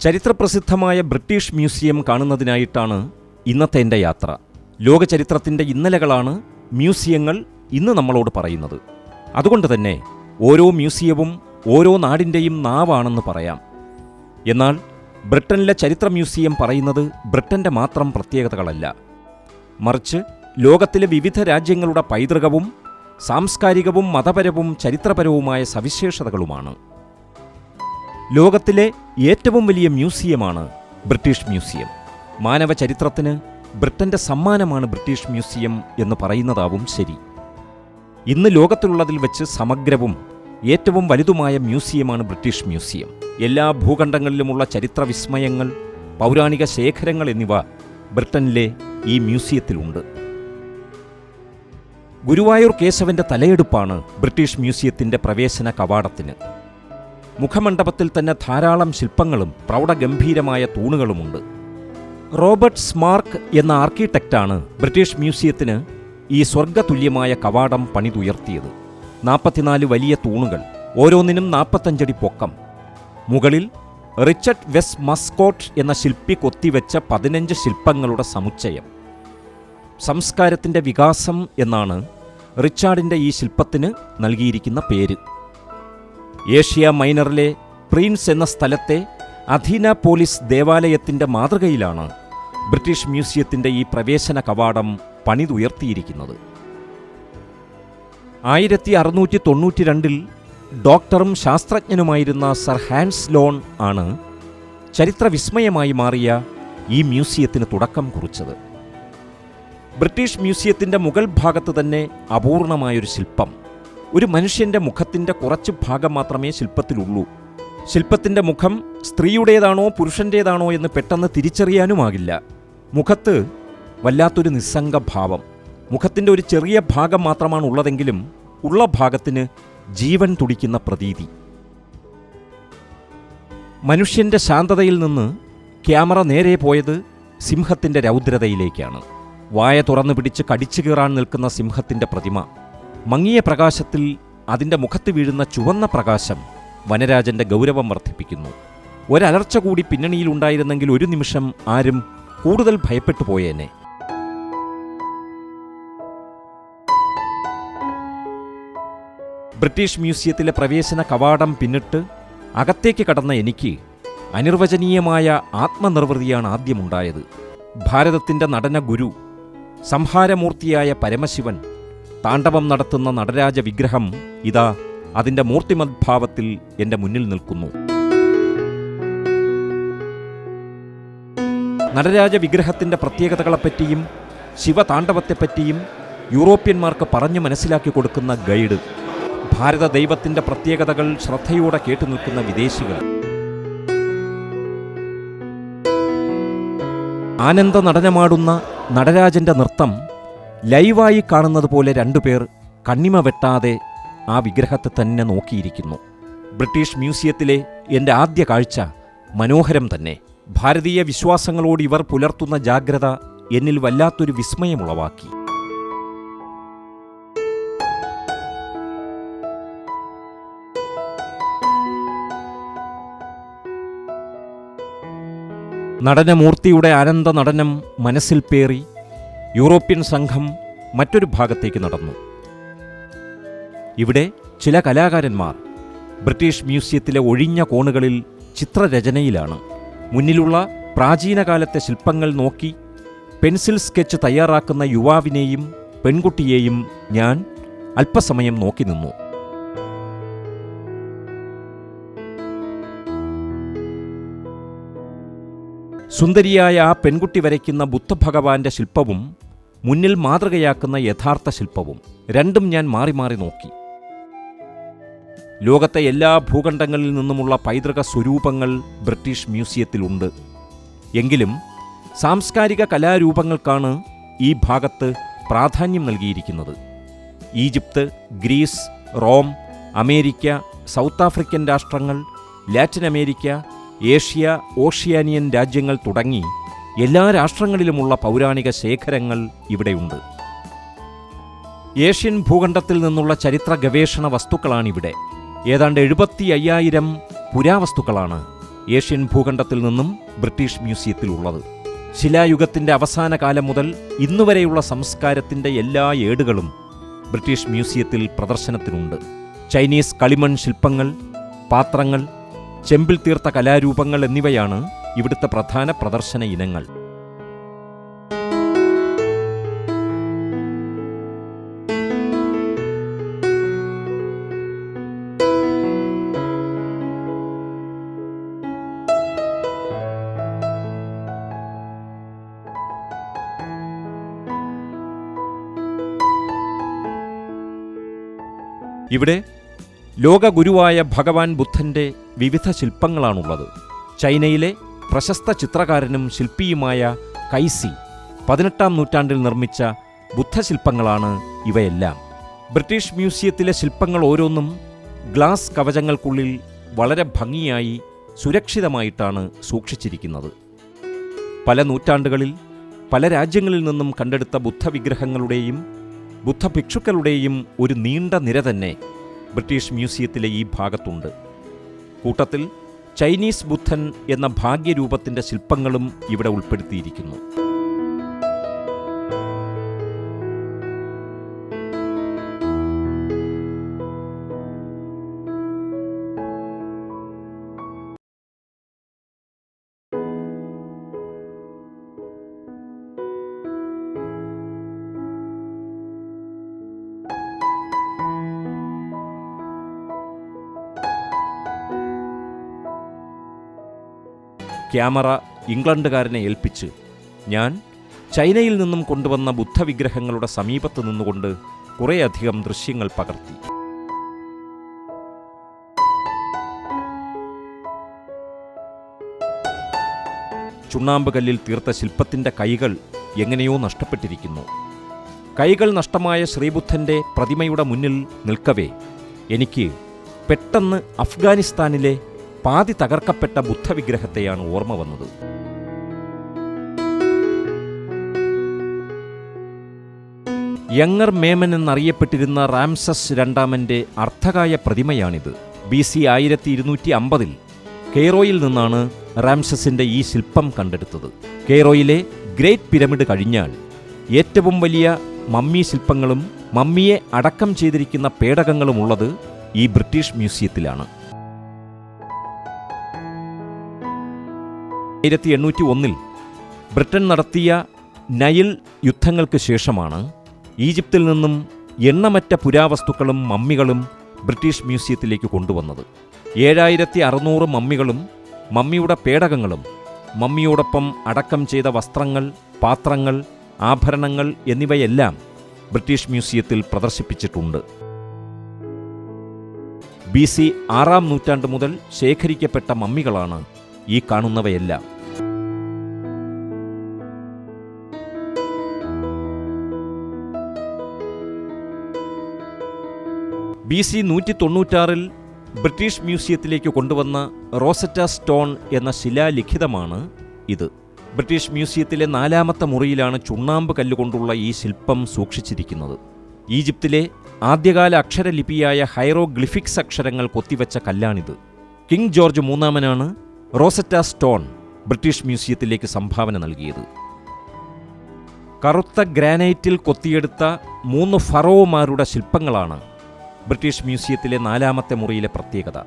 ചരിത്രപ്രസിദ്ധമായ British museum കാണുന്നതിനായിട്ടാണ് ഇന്നത്തെ എന്റെ യാത്ര. ലോകചരിത്രത്തിന്റെ ഇന്നലകളാണ് മ്യൂസിയങ്ങൾ ഇന്ന് നമ്മളോട് പറയുന്നത്. അതുകൊണ്ട് തന്നെ ഓരോ മ്യൂസിയവും ഓരോ നാടിന്റെയും നാവാണെന്ന് പറയാം. എന്നാൽ ബ്രിട്ടനിലെ ചരിത്ര മ്യൂസിയം പറയുന്നത് ബ്രിട്ടന്റെ മാത്രം പ്രത്യേകതകളല്ല. മറിച്ച് ലോകത്തിലെ വിവിധ രാജ്യങ്ങളുടെ പൈതൃകവും സാംസ്കാരികവും മതപരവും ചരിത്രപരവുമായ സവിശേഷതകളുമാണ്. ലോകത്തിലെ ഏറ്റവും വലിയ മ്യൂസിയമാണ് ബ്രിട്ടീഷ് മ്യൂസിയം. മാനവ ചരിത്രത്തിന് ബ്രിട്ടന്റെ സമ്മാനമാണ് ബ്രിട്ടീഷ് മ്യൂസിയം എന്ന് പറയുന്നതാവും ശരി. ഇന്ന് ലോകത്തിലുള്ളതിൽ വെച്ച് സമഗ്രവും ഏറ്റവും വലുതുമായ മ്യൂസിയമാണ് ബ്രിട്ടീഷ് മ്യൂസിയം. എല്ലാ ഭൂഖണ്ഡങ്ങളിലുമുള്ള ചരിത്ര വിസ്മയങ്ങൾ പൗരാണിക ശേഖരങ്ങൾ എന്നിവ ബ്രിട്ടനിലെ ഈ മ്യൂസിയത്തിലുണ്ട് ഗുരുവായൂർ കേശവന്റെ തലയെടുപ്പാണ് ബ്രിട്ടീഷ് മ്യൂസിയത്തിന്റെ പ്രവേശന കവാടത്തിന്. മുഖമണ്ഡപത്തിൽ തന്നെ ധാരാളം ശില്പങ്ങളും പ്രൗഢഗംഭീരമായ തൂണുകളുമുണ്ട്. റോബർട്ട് സ്മാർക്ക് എന്ന ആർക്കിടെക്റ്റാണ് ബ്രിട്ടീഷ് മ്യൂസിയത്തിന് ഈ സ്വർഗതുല്യമായ കവാടം പണിതുയർത്തിയത്. നാൽപ്പത്തിനാല് വലിയ തൂണുകൾ ഓരോന്നിനും നാൽപ്പത്തഞ്ചടി പൊക്കം. മുകളിൽ റിച്ചർഡ് വെസ് മസ്കോട്ട് എന്ന ശില്പി കൊത്തിവെച്ച പതിനഞ്ച് ശില്പങ്ങളുടെ സമുച്ചയം. സംസ്കാരത്തിന്റെ വികാസം എന്നാണ് റിച്ചാർഡിന്റെ ഈ ശില്പത്തിന് നൽകിയിരിക്കുന്ന പേര്. ഏഷ്യ മൈനറിലെ പ്രിൻസ് എന്ന സ്ഥലത്തെ അധീന പോലീസ് ദേവാലയത്തിന്റെ മാതൃകയിലാണ് ബ്രിട്ടീഷ് മ്യൂസിയത്തിന്റെ ഈ പ്രവേശന കവാടം പണിതുയർത്തിയിരിക്കുന്നത്. ആയിരത്തി അറുന്നൂറ്റി തൊണ്ണൂറ്റി രണ്ടിൽ ഡോക്ടറും ശാസ്ത്രജ്ഞനുമായിരുന്ന സർ ഹാൻസ് ലോൺ ആണ് ചരിത്രവിസ്മയമായി മാറിയ ഈ മ്യൂസിയത്തിന് തുടക്കം കുറിച്ചത്. ബ്രിട്ടീഷ് മ്യൂസിയത്തിന്റെ മുഗൾ ഭാഗത്ത് തന്നെ അപൂർണമായൊരു ശില്പം. ഒരു മനുഷ്യന്റെ മുഖത്തിന്റെ കുറച്ച് ഭാഗം മാത്രമേ ശില്പത്തിലുള്ളൂ. ശില്പത്തിന്റെ മുഖം സ്ത്രീയുടേതാണോ പുരുഷന്റേതാണോ എന്ന് പെട്ടെന്ന് തിരിച്ചറിയാനുമാകില്ല. മുഖത്ത് വല്ലാത്തൊരു നിസ്സംഗ ഭാവം. മുഖത്തിന്റെ ഒരു ചെറിയ ഭാഗം മാത്രമാണ് ഉള്ളതെങ്കിലും ഉള്ള ഭാഗത്തിന് ജീവൻ തുടിക്കുന്ന പ്രതീതി. മനുഷ്യന്റെ ശാന്തതയിൽ നിന്ന് ക്യാമറ നേരെ പോയത് സിംഹത്തിന്റെ രൗദ്രതയിലേക്കാണ്. വായ തുറന്നു പിടിച്ച് കടിച്ചു കീറാൻ നിൽക്കുന്ന സിംഹത്തിന്റെ പ്രതിമ. മങ്ങിയ പ്രകാശത്തിൽ അതിന്റെ മുഖത്ത് വീഴുന്ന ചുവന്ന പ്രകാശം വനരാജന്റെ ഗൗരവം വർദ്ധിപ്പിക്കുന്നു. ഒരലർച്ച കൂടി പിന്നണിയിൽ പിന്നണിയിലുണ്ടായിരുന്നെങ്കിൽ ഒരു നിമിഷം ആരും കൂടുതൽ ഭയപ്പെട്ടു പോയേനെ. ബ്രിട്ടീഷ് മ്യൂസിയത്തിലെ പ്രവേശന കവാടം പിന്നിട്ട് അകത്തേക്ക് കടന്ന എനിക്ക് അനിർവചനീയമായ ആത്മനിർവൃതിയാണ് ആദ്യമുണ്ടായത്. ഭാരതത്തിന്റെ നടന ഗുരു സംഹാരമൂർത്തിയായ പരമശിവൻ താണ്ഡവം നടത്തുന്ന നടരാജ വിഗ്രഹം ഇതാ അതിന്റെ മൂർത്തിമദ്ഭാവത്തിൽ എന്റെ മുന്നിൽ നിൽക്കുന്നു. നടരാജ വിഗ്രഹത്തിന്റെ പ്രത്യേകതകളെപ്പറ്റിയും ശിവതാണ്ഡവത്തെപ്പറ്റിയും യൂറോപ്യന്മാർക്ക് പറഞ്ഞു മനസ്സിലാക്കി കൊടുക്കുന്ന ഗൈഡ് ഭാരത ദൈവത്തിന്റെ പ്രത്യേകതകൾ ശ്രദ്ധയോടെ കേട്ടു നിൽക്കുന്ന വിദേശികൾ. ആനന്ദ നടനമാടുന്ന നടരാജന്റെ നൃത്തം ലൈവായി കാണുന്നത് പോലെ രണ്ടുപേർ കണ്ണിമ വെട്ടാതെ ആ വിഗ്രഹത്തെ തന്നെ നോക്കിയിരിക്കുന്നു. ബ്രിട്ടീഷ് മ്യൂസിയത്തിലെ എന്റെ ആദ്യ കാഴ്ച മനോഹരം തന്നെ. ഭാരതീയ വിശ്വാസങ്ങളോട് ഇവർ പുലർത്തുന്ന ജാഗ്രത എന്നിൽ വല്ലാത്തൊരു വിസ്മയമുളവാക്കി. നടനമൂർത്തിയുടെ ആനന്ദ നടനം മനസ്സിൽ പേറി യൂറോപ്യൻ സംഘം മറ്റൊരു ഭാഗത്തേക്ക് നടന്നു. ഇവിടെ ചില കലാകാരന്മാർ ബ്രിട്ടീഷ് മ്യൂസിയത്തിലെ ഒഴിഞ്ഞ കോണുകളിൽ ചിത്രരചനയിലാണ്. മുന്നിലുള്ള പ്രാചീനകാലത്തെ ശില്പങ്ങൾ നോക്കി പെൻസിൽ സ്കെച്ച് തയ്യാറാക്കുന്ന യുവാവിനെയും പെൺകുട്ടിയെയും ഞാൻ അല്പസമയം നോക്കി നിന്നു. സുന്ദരിയായ ആ പെൺകുട്ടി വരയ്ക്കുന്ന ബുദ്ധഭഗവാന്റെ ശില്പവും മുന്നിൽ മാതൃകയാക്കുന്ന യഥാർത്ഥ ശില്പവും രണ്ടും ഞാൻ മാറി മാറി നോക്കി. ലോകത്തെ എല്ലാ ഭൂഖണ്ഡങ്ങളിൽ നിന്നുമുള്ള പൈതൃക സ്വരൂപങ്ങൾ ബ്രിട്ടീഷ് മ്യൂസിയത്തിലുണ്ട് എങ്കിലും സാംസ്കാരിക കലാരൂപങ്ങൾക്കാണ് ഈ ഭാഗത്ത് പ്രാധാന്യം നൽകിയിരിക്കുന്നത്. Egypt Greece Rome America south African രാഷ്ട്രങ്ങൾ ലാറ്റിൻ അമേരിക്ക ഏഷ്യ ഓഷ്യാനിയൻ രാജ്യങ്ങൾ തുടങ്ങി എല്ലാ രാഷ്ട്രങ്ങളിലുമുള്ള പൗരാണിക ശേഖരങ്ങൾ ഇവിടെയുണ്ട്. ഏഷ്യൻ ഭൂഖണ്ഡത്തിൽ നിന്നുള്ള ചരിത്ര ഗവേഷണ വസ്തുക്കളാണിവിടെ. ഏതാണ്ട് എഴുപത്തി അയ്യായിരം പുരാവസ്തുക്കളാണ് ഏഷ്യൻ ഭൂഖണ്ഡത്തിൽ നിന്നും ബ്രിട്ടീഷ് മ്യൂസിയത്തിലുള്ളത്. ശിലായുഗത്തിന്റെ അവസാന കാലം മുതൽ ഇന്നുവരെയുള്ള സംസ്കാരത്തിന്റെ എല്ലാ ഏടുകളും ബ്രിട്ടീഷ് മ്യൂസിയത്തിൽ പ്രദർശനത്തിനുണ്ട്. ചൈനീസ് കളിമൺ ശില്പങ്ങൾ പാത്രങ്ങൾ ചെമ്പിൽ തീർത്ത കലാരൂപങ്ങൾ എന്നിവയാണ് ഇവിടുത്തെ പ്രധാന പ്രദർശന ഇനങ്ങൾ. ഇവിടെ ലോകഗുരുവായ ഭഗവാൻ ബുദ്ധന്റെ വിവിധ ശില്പങ്ങളാണുള്ളത്. ചൈനയിലെ പ്രശസ്ത ചിത്രകാരനും ശില്പിയുമായ കൈസി പതിനെട്ടാം നൂറ്റാണ്ടിൽ നിർമ്മിച്ച ബുദ്ധശില്പങ്ങളാണ് ഇവയെല്ലാം. ബ്രിട്ടീഷ് മ്യൂസിയത്തിലെ ശില്പങ്ങൾ ഓരോന്നും ഗ്ലാസ് കവചങ്ങൾക്കുള്ളിൽ വളരെ ഭംഗിയായി സുരക്ഷിതമായിട്ടാണ് സൂക്ഷിച്ചിരിക്കുന്നത്. പല നൂറ്റാണ്ടുകളിൽ പല രാജ്യങ്ങളിൽ നിന്നും കണ്ടെടുത്ത ബുദ്ധവിഗ്രഹങ്ങളുടെയും ബുദ്ധഭിക്ഷുക്കളുടെയും ഒരു നീണ്ട നിര തന്നെ ബ്രിട്ടീഷ് മ്യൂസിയത്തിലെ ഈ ഭാഗത്തുണ്ട്. കൂട്ടത്തിൽ ചൈനീസ് ബുദ്ധൻ എന്ന ഭാഗ്യരൂപത്തിന്റെ ശില്പങ്ങളും ഇവിടെ ഉൾപ്പെടുത്തിയിരിക്കുന്നു. ക്യാമറ ഇംഗ്ലണ്ടുകാരനെ ഏൽപ്പിച്ച് ഞാൻ ചൈനയിൽ നിന്നും കൊണ്ടുവന്ന ബുദ്ധവിഗ്രഹങ്ങളുടെ സമീപത്ത് നിന്നുകൊണ്ട് കുറേയധികം ദൃശ്യങ്ങൾ പകർത്തി. ചുണ്ണാമ്പ് കല്ലിൽ തീർത്ത ശില്പത്തിന്റെ കൈകൾ എങ്ങനെയോ നഷ്ടപ്പെട്ടിരിക്കുന്നു. കൈകൾ നഷ്ടമായ ശ്രീബുദ്ധന്റെ പ്രതിമയുടെ മുന്നിൽ നിൽക്കവേ എനിക്ക് പെട്ടെന്ന് അഫ്ഗാനിസ്ഥാനിലെ പാതി തകർക്കപ്പെട്ട ബുദ്ധവിഗ്രഹത്തെയാണ് ഓർമ്മ വന്നത്. യങ്ങർ മേമൻ എന്നറിയപ്പെട്ടിരുന്ന റാംസസ് രണ്ടാമന്റെ അർത്ഥകായ പ്രതിമയാണിത്. ബി സി ആയിരത്തി ഇരുന്നൂറ്റി അമ്പതിൽ കെയ്റോയിൽ നിന്നാണ് റാംസസിന്റെ ഈ ശില്പം കണ്ടെടുത്തത്. കെയ്റോയിലെ ഗ്രേറ്റ് പിരമിഡ് കഴിഞ്ഞാൽ ഏറ്റവും വലിയ മമ്മി ശില്പങ്ങളും മമ്മിയെ അടക്കം ചെയ്തിരിക്കുന്ന പേടകങ്ങളുമുള്ളത് ഈ ബ്രിട്ടീഷ് മ്യൂസിയത്തിലാണ്. ആയിരത്തി എണ്ണൂറ്റി ഒന്നിൽ ബ്രിട്ടൻ നടത്തിയ നൈൽ യുദ്ധങ്ങൾക്ക് ശേഷമാണ് ഈജിപ്തിൽ നിന്നും എണ്ണമറ്റ പുരാവസ്തുക്കളും മമ്മികളും ബ്രിട്ടീഷ് മ്യൂസിയത്തിലേക്ക് കൊണ്ടുവന്നത്. ഏഴായിരത്തി അറുന്നൂറ് മമ്മികളും മമ്മിയുടെ പേടകങ്ങളും മമ്മിയോടൊപ്പം അടക്കം ചെയ്ത വസ്ത്രങ്ങൾ പാത്രങ്ങൾ ആഭരണങ്ങൾ എന്നിവയെല്ലാം ബ്രിട്ടീഷ് മ്യൂസിയത്തിൽ പ്രദർശിപ്പിച്ചിട്ടുണ്ട്. ബി സി ആറാം നൂറ്റാണ്ട് മുതൽ ശേഖരിക്കപ്പെട്ട മമ്മികളാണ് ഈ കാണുന്നവയെല്ലാം. ബി സി നൂറ്റി തൊണ്ണൂറ്റാറിൽ ബ്രിട്ടീഷ് മ്യൂസിയത്തിലേക്ക് കൊണ്ടുവന്ന റോസറ്റ സ്റ്റോൺ എന്ന ശിലാലിഖിതമാണ് ഇത്. ബ്രിട്ടീഷ് മ്യൂസിയത്തിലെ നാലാമത്തെ മുറിയിലാണ് ചുണ്ണാമ്പ് കല്ലുകൊണ്ടുള്ള ഈ ശില്പം സൂക്ഷിച്ചിരിക്കുന്നത്. ഈജിപ്തിലെ ആദ്യകാല അക്ഷരലിപിയായ ഹൈറോഗ്ലിഫിക്സ് അക്ഷരങ്ങൾ കൊത്തിവെച്ച കല്ലാണിത്. കിങ് ജോർജ് മൂന്നാമനാണ് റോസറ്റ സ്റ്റോൺ ബ്രിട്ടീഷ് മ്യൂസിയത്തിലേക്ക് സംഭാവന നൽകിയത്. കറുത്ത ഗ്രാനൈറ്റിൽ കൊത്തിയെടുത്ത മൂന്ന് ഫറോമാരുടെ ശില്പങ്ങളാണ് ബ്രിട്ടീഷ് മ്യൂസിയത്തിലെ നാലാമത്തെ മുറിയിലെ പ്രത്യേകത.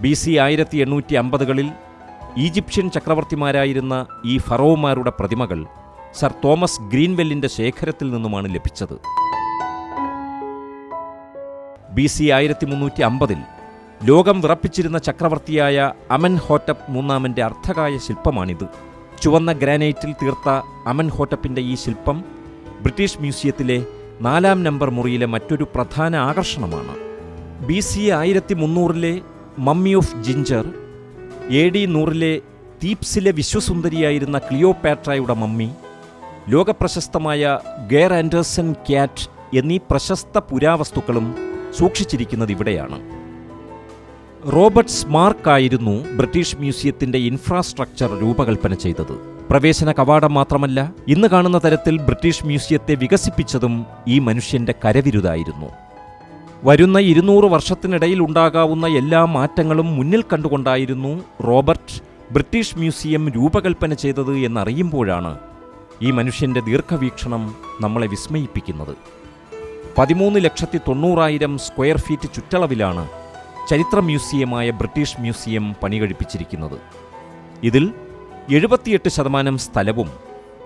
ബി സി ആയിരത്തി എണ്ണൂറ്റി അമ്പതുകളിൽ ഈജിപ്ഷ്യൻ ചക്രവർത്തിമാരായിരുന്ന ഈ ഫറോമാരുടെ പ്രതിമകൾ സർ തോമസ് ഗ്രീൻവെല്ലിന്റെ ശേഖരത്തിൽ നിന്നുമാണ് ലഭിച്ചത്. ബി സി ആയിരത്തി മുന്നൂറ്റി അമ്പതിൽ ലോകം വിറപ്പിച്ചിരുന്ന ചക്രവർത്തിയായ അമൻ ഹോട്ടപ്പ് മൂന്നാമന്റെ അർത്ഥകായ ശില്പമാണിത്. ചുവന്ന ഗ്രാനൈറ്റിൽ തീർത്ത അമൻ ഹോട്ടപ്പിന്റെ ഈ ശില്പം ബ്രിട്ടീഷ് മ്യൂസിയത്തിലെ നാലാം നമ്പർ മുറിയിലെ മറ്റൊരു പ്രധാന ആകർഷണമാണ്. ബി സി ആയിരത്തി മുന്നൂറിലെ mummy of Ginger A D നൂറിലെ തീപ്സിലെ വിശ്വസുന്ദരിയായിരുന്ന ക്ലിയോപാട്രയുടെ മമ്മി ലോകപ്രശസ്തമായ ഗെയർ ആൻഡേഴ്സൺ ക്യാറ്റ് എന്നീ പ്രശസ്ത പുരാവസ്തുക്കളും സൂക്ഷിച്ചിരിക്കുന്നത് ഇവിടെയാണ്. റോബർട്ട് സ്മാർക്ക് ആയിരുന്നു ബ്രിട്ടീഷ് മ്യൂസിയത്തിന്റെ ഇൻഫ്രാസ്ട്രക്ചർ രൂപകൽപ്പന ചെയ്തത്. പ്രവേശന കവാടം മാത്രമല്ല ഇന്ന് കാണുന്ന തരത്തിൽ ബ്രിട്ടീഷ് മ്യൂസിയത്തെ വികസിപ്പിച്ചതും ഈ മനുഷ്യന്റെ കരവിരുതായിരുന്നു. വരുന്ന ഇരുന്നൂറ് വർഷത്തിനിടയിൽ ഉണ്ടാകാവുന്ന എല്ലാ മാറ്റങ്ങളും മുന്നിൽ കണ്ടുകൊണ്ടായിരുന്നു റോബർട്ട് ബ്രിട്ടീഷ് മ്യൂസിയം രൂപകൽപ്പന ചെയ്തത് എന്നറിയുമ്പോഴാണ് ഈ മനുഷ്യന്റെ ദീർഘവീക്ഷണം നമ്മളെ വിസ്മയിപ്പിക്കുന്നത്. പതിമൂന്ന് ലക്ഷത്തി തൊണ്ണൂറായിരം സ്ക്വയർ ഫീറ്റ് ചുറ്റളവിലാണ് ചരിത്ര മ്യൂസിയമായ ബ്രിട്ടീഷ് മ്യൂസിയം പണികഴിപ്പിച്ചിരിക്കുന്നത്. ഇതിൽ എഴുപത്തിയെട്ട് ശതമാനം സ്ഥലവും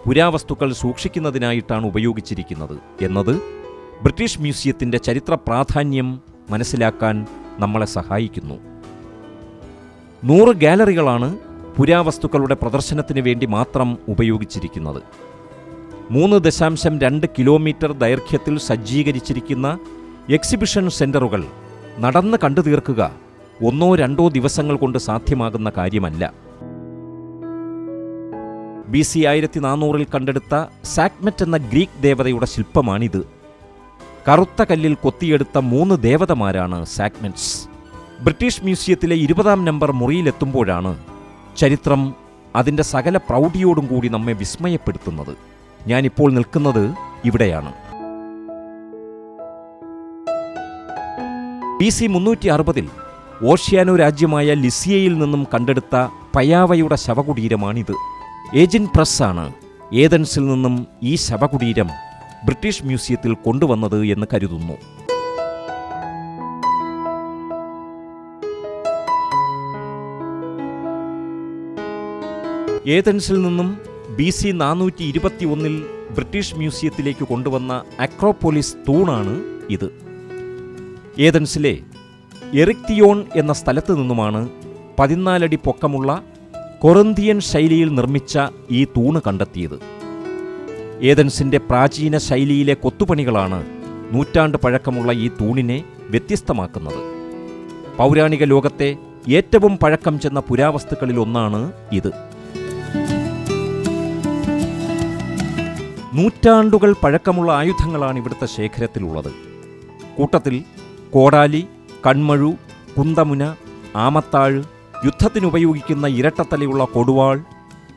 പുരാവസ്തുക്കൾ സൂക്ഷിക്കുന്നതിനായിട്ടാണ് ഉപയോഗിച്ചിരിക്കുന്നത് എന്നത് ബ്രിട്ടീഷ് മ്യൂസിയത്തിന്റെ ചരിത്ര പ്രാധാന്യം മനസ്സിലാക്കാൻ നമ്മളെ സഹായിക്കുന്നു. നൂറ് ഗാലറികളാണ് പുരാവസ്തുക്കളുടെ പ്രദർശനത്തിന് വേണ്ടി മാത്രം ഉപയോഗിച്ചിരിക്കുന്നത്. മൂന്ന് ദശാംശം രണ്ട് കിലോമീറ്റർ ദൈർഘ്യത്തിൽ സജ്ജീകരിച്ചിരിക്കുന്ന എക്സിബിഷൻ സെന്ററുകൾ നടന്ന് കണ്ടു തീർക്കുക ഒന്നോ രണ്ടോ ദിവസങ്ങൾ കൊണ്ട് സാധ്യമാകുന്ന കാര്യമല്ല. ബി സി ആയിരത്തി നാനൂറിൽ കണ്ടെടുത്ത സാക്മെറ്റ് എന്ന ഗ്രീക്ക് ദേവതയുടെ ശില്പമാണിത്. കറുത്ത കല്ലിൽ കൊത്തിയെടുത്ത മൂന്ന് ദേവതമാരാണ് സാക്മെറ്റ്സ്. ബ്രിട്ടീഷ് മ്യൂസിയത്തിലെ ഇരുപതാം നമ്പർ മുറിയിലെത്തുമ്പോഴാണ് ചരിത്രം അതിന്റെ സകല പ്രൗഢിയോടും കൂടി നമ്മെ വിസ്മയപ്പെടുത്തുന്നത്. ഞാനിപ്പോൾ നിൽക്കുന്നത് ഇവിടെയാണ്. ബി സി മുന്നൂറ്റി അറുപതിൽ ഓഷ്യാനോ രാജ്യമായ ലിസിയയിൽ നിന്നും കണ്ടെടുത്ത പയാവയുടെ ശവകുടീരമാണിത്. ഏജൻ പ്രസ്സാണ് ഏതൻസിൽ നിന്നും ഈ ശവകുടീരം ബ്രിട്ടീഷ് മ്യൂസിയത്തിൽ കൊണ്ടുവന്നത് എന്ന് കരുതുന്നു. ഏതൻസിൽ നിന്നും ബി സി നാനൂറ്റി ബ്രിട്ടീഷ് മ്യൂസിയത്തിലേക്ക് കൊണ്ടുവന്ന അക്രോപോലിസ് തൂണാണ് ഇത്. ഏതൻസിലെ എറിക്തിയോൺ എന്ന സ്ഥലത്ത് നിന്നുമാണ് പതിനാലടി പൊക്കമുള്ള കൊറന്തിയൻ ശൈലിയിൽ നിർമ്മിച്ച ഈ തൂണ് കണ്ടെത്തിയത്. ഏതൻസിന്റെ പ്രാചീന ശൈലിയിലെ കൊത്തുപണികളാണ് നൂറ്റാണ്ട് പഴക്കമുള്ള ഈ തൂണിനെ വ്യത്യസ്തമാക്കുന്നത്. പൗരാണിക ലോകത്തെ ഏറ്റവും പഴക്കം ചെന്ന പുരാവസ്തുക്കളിൽ ഒന്നാണ് ഇത്. നൂറ്റാണ്ടുകൾ പഴക്കമുള്ള ആയുധങ്ങളാണ് ഇവിടുത്തെ ശേഖരത്തിലുള്ളത്. കൂട്ടത്തിൽ കോടാലി കൺമഴു കുന്തമുന ആമത്താഴ് യുദ്ധത്തിനുപയോഗിക്കുന്ന ഇരട്ടത്തലയുള്ള കൊടുവാൾ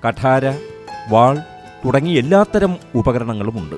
കഠാര വാൾ തുടങ്ങി എല്ലാത്തരം ഉപകരണങ്ങളുമുണ്ട്.